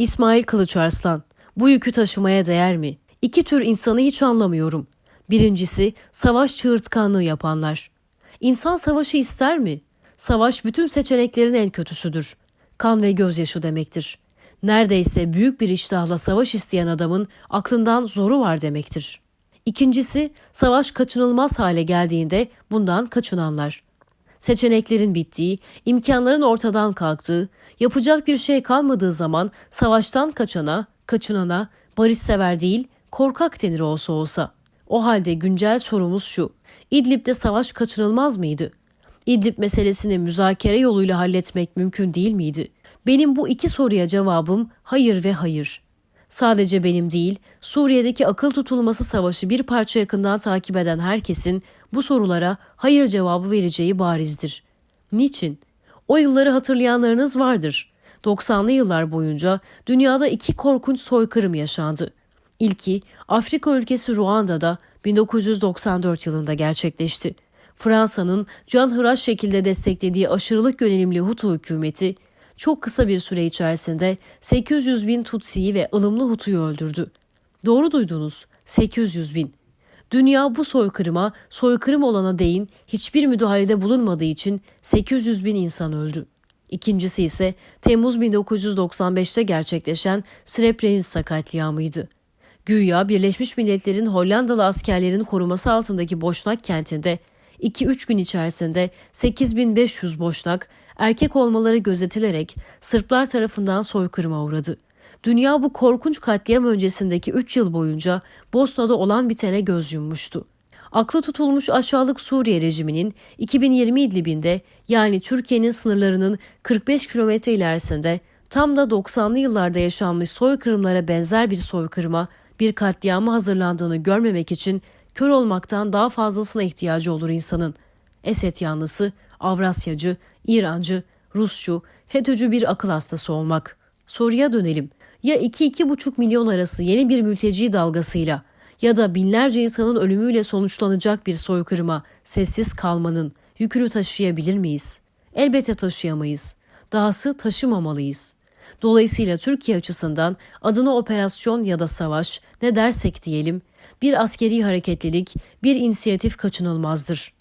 İsmail Kılıçarslan, bu yükü taşımaya değer mi? İki tür insanı hiç anlamıyorum. Birincisi, savaş çığırtkanlığı yapanlar. İnsan savaşı ister mi? Savaş bütün seçeneklerin en kötüsüdür. Kan ve gözyaşı demektir. Neredeyse büyük bir iştahla savaş isteyen adamın aklından zoru var demektir. İkincisi, savaş kaçınılmaz hale geldiğinde bundan kaçınanlar. Seçeneklerin bittiği, imkanların ortadan kalktığı, yapacak bir şey kalmadığı zaman savaştan kaçana, kaçınana, barışsever değil, korkak denir olsa olsa. O halde güncel sorumuz şu. İdlib'de savaş kaçınılmaz mıydı? İdlib meselesini müzakere yoluyla halletmek mümkün değil miydi? Benim bu iki soruya cevabım hayır ve hayır. Sadece benim değil, Suriye'deki akıl tutulması savaşı bir parça yakından takip eden herkesin bu sorulara hayır cevabı vereceği barizdir. Niçin? O yılları hatırlayanlarınız vardır. 90'lı yıllar boyunca dünyada iki korkunç soykırım yaşandı. İlki Afrika ülkesi Ruanda'da 1994 yılında gerçekleşti. Fransa'nın canhıraş şekilde desteklediği aşırılık yönelimli Hutu hükümeti çok kısa bir süre içerisinde 800 bin Tutsi'yi ve ılımlı Hutu'yu öldürdü. Doğru duydunuz, 800 bin. Dünya bu soykırıma, soykırım olana değin hiçbir müdahalede bulunmadığı için 800 bin insan öldü. İkincisi ise Temmuz 1995'te gerçekleşen Srebrenica katliamıydı. Güya Birleşmiş Milletler'in Hollandalı askerlerin koruması altındaki Boşnak kentinde 2-3 gün içerisinde 8500 Boşnak erkek olmaları gözetilerek Sırplar tarafından soykırıma uğradı. Dünya bu korkunç katliam öncesindeki 3 yıl boyunca Bosna'da olan bitene göz yummuştu. Aklı tutulmuş aşağılık Suriye rejiminin 2020 İdlib'inde yani Türkiye'nin sınırlarının 45 kilometre ilerisinde tam da 90'lı yıllarda yaşanmış soykırımlara benzer bir soykırıma, bir katliama hazırlandığını görmemek için kör olmaktan daha fazlasına ihtiyacı olur insanın. Esed yanlısı, Avrasyacı, İrancı, Rusçu, FETÖ'cü bir akıl hastası olmak. Soruya dönelim. Ya 2-2,5 milyon arası yeni bir mülteci dalgasıyla ya da binlerce insanın ölümüyle sonuçlanacak bir soykırıma sessiz kalmanın yükünü taşıyabilir miyiz? Elbette taşıyamayız. Dahası taşımamalıyız. Dolayısıyla Türkiye açısından adına operasyon ya da savaş ne dersek diyelim bir askeri hareketlilik, bir inisiyatif kaçınılmazdır.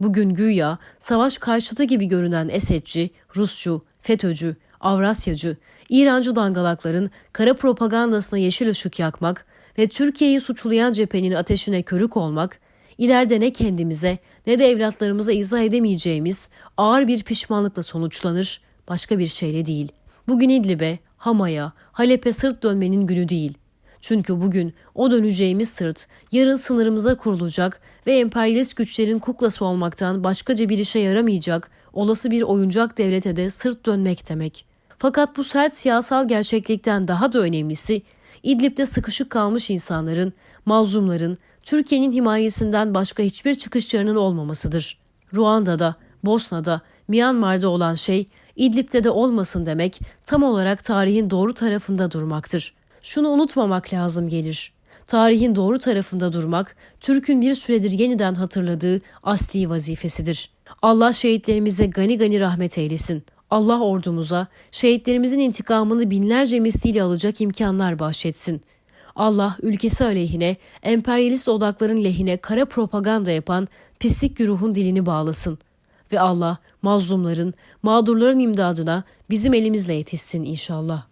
Bugün güya savaş karşıtı gibi görünen Esedci, Rusçu, FETÖ'cü, Avrasyacı, İrancı dangalakların kara propagandasına yeşil ışık yakmak ve Türkiye'yi suçlayan cephenin ateşine körük olmak, ileride ne kendimize ne de evlatlarımıza izah edemeyeceğimiz ağır bir pişmanlıkla sonuçlanır, başka bir şeyle değil. Bugün İdlib'e, Hama'ya, Halep'e sırt dönmenin günü değil. Çünkü bugün o döneceğimiz sırt yarın sınırımıza kurulacak ve emperyalist güçlerin kuklası olmaktan başkaca bir işe yaramayacak olası bir oyuncak devlete de sırt dönmek demek. Fakat bu sert siyasal gerçeklikten daha da önemlisi İdlib'de sıkışık kalmış insanların, mazlumların Türkiye'nin himayesinden başka hiçbir çıkışlarının olmamasıdır. Ruanda'da, Bosna'da, Myanmar'da olan şey İdlib'de de olmasın demek tam olarak tarihin doğru tarafında durmaktır. Şunu unutmamak lazım gelir. Tarihin doğru tarafında durmak, Türk'ün bir süredir yeniden hatırladığı asli vazifesidir. Allah şehitlerimize gani gani rahmet eylesin. Allah ordumuza, şehitlerimizin intikamını binlerce misliyle alacak imkanlar bahşetsin. Allah ülkesi aleyhine, emperyalist odakların lehine kara propaganda yapan pislik güruhun dilini bağlasın ve Allah mazlumların, mağdurların imdadına bizim elimizle yetişsin inşallah.